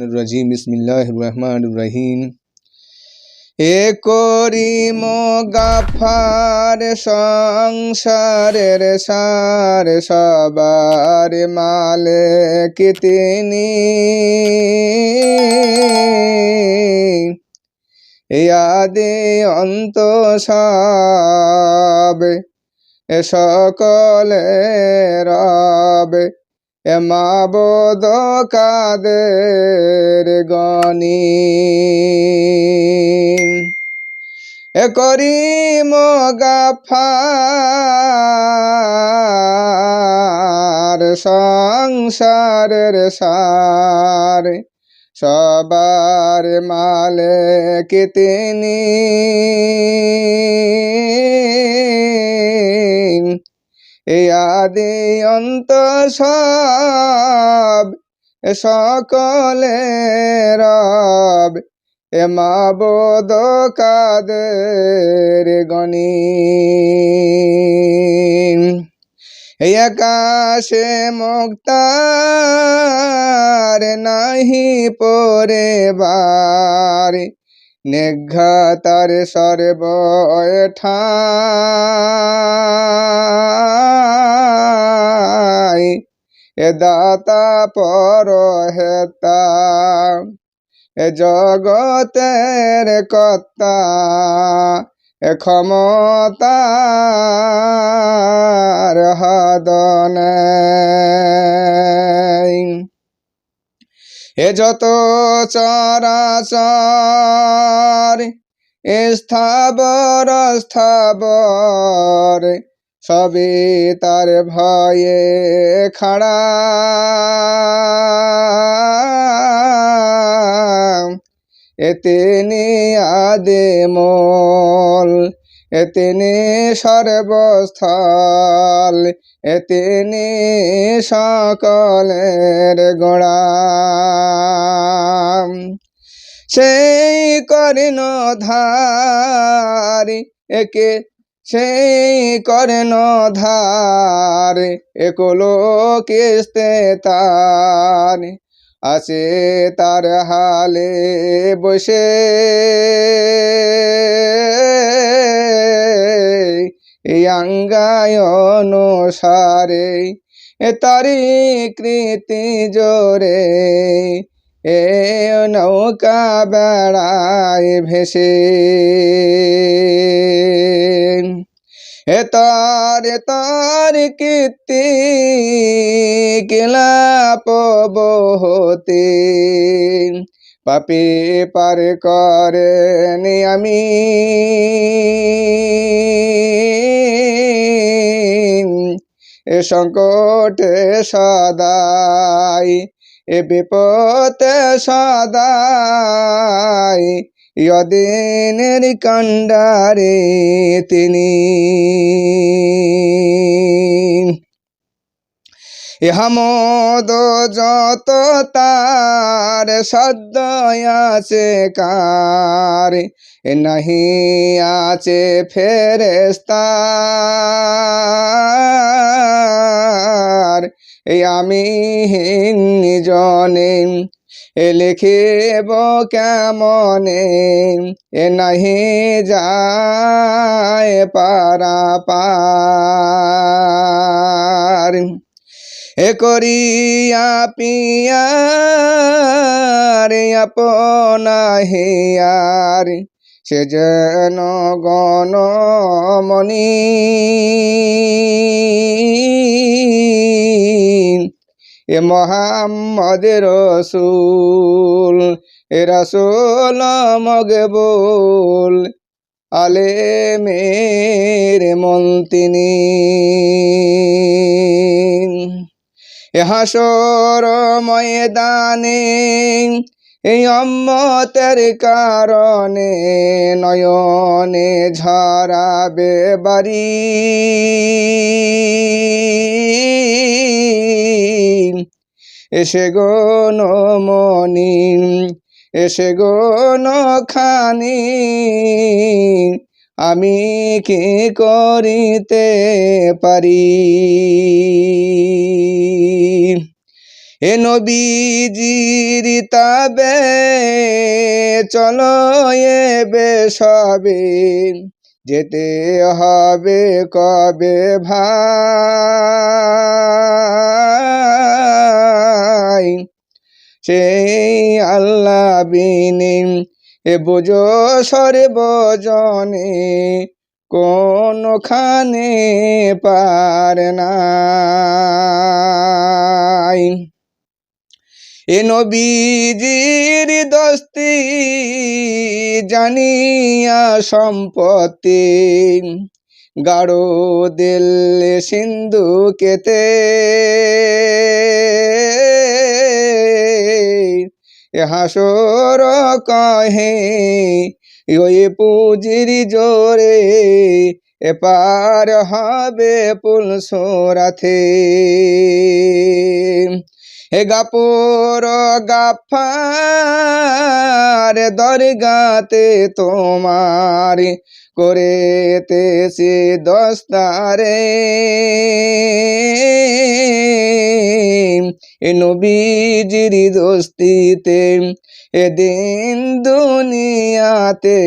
রাজিম বিসমিল্লাহ রহমান রহিম। এ করিম গাফার সংসারের সার সবার মালিক তিনি। ইয়াদে অন্ত সব সকলে রবে। মাবদ কাদের গনি? এ করিম গাফার সংসারের সার সবার মালিক তিনি। এই আদি অন্ত সব সকলে রব, এ মাবদ কাদের গনি। এই আকাশে মুক্তার নাহি পরে বার নিঘাতার সর্ব ঠাই এ দাতা পর হেতা এ জগতের কর্তা এ ক্ষমতার হাদনে। এ যত চরাচর স্থাবর স্থাবর সবই তার ভয়ে খাড়া। এতেনে আদে মল এতেনে সর্বস্থল এতেনে সকলের গোড়া সেই কর্ণ ধারি একে, সেই কর্ণ ধার একলো কিস্তে তার। আছে তার হালে বসে। এই আঙ্গায় অনুসারে তারি কৃতি জোরে। এ নৌকা বেড়ায় ভেসে। তার তার কীর্তি কিলাপ পাপে পার করেনি আমি। এ সংকটে সদাই এ বিপতে সদাই ইয়দিনের কাণ্ডারে তিনি ইহামদ যত তার সদ্য আছে কার, নাহি আছে ফেরেস্তার আমি জনে এ লিখিব কেমনে? এ নাহি যায় পারা পার। এ করিয়া পিয়ার আপনা হিয়ার সে যেন গণমণি এ মোহাম্মদ রসুল, এ রসুল মগবুল আলে মেরে মন তিনি। এ হাসর ময়দানে, এই অম্মতের কারণে নয়নে ঝরাবে বাড়ি। এসে গো নমনি এসে গো নখানি, আমি কি করিতে পারি? হে নবীজির তাবে চলো এবে সবে যেতে হবে কবে ভাই? সেই আল্লাহ বিনে। এ বুঝো সর্বজনে কোনখানে পার নাই। এ নবীজির দস্তি জানিয়া সম্পত্তি গাঢ় দিল সিন্ধু কেতে হাসর কহে ওই পুজির জোরে এপার হবে পুল সোরাথে হে গাপুর গাফার দরগাতে তোমার করেতেছে দস্তারে। এ নবীজির দোস্তিতে এদিন দুনিয়াতে,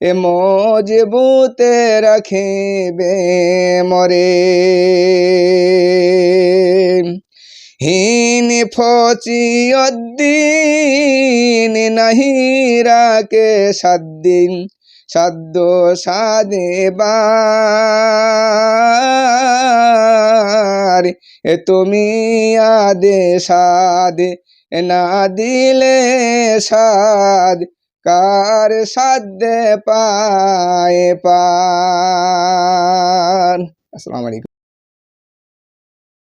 এ মজবুতে রাখিবে মরে। হিন ফচি অদ্দিন নাহি রাকে সাদ্দিন সাদ্য সাদে বার। এ তুমি আদে সাদ না দিলে সাদ, কার সাধ্যে পায় পার আসসালামু আলাইকুম।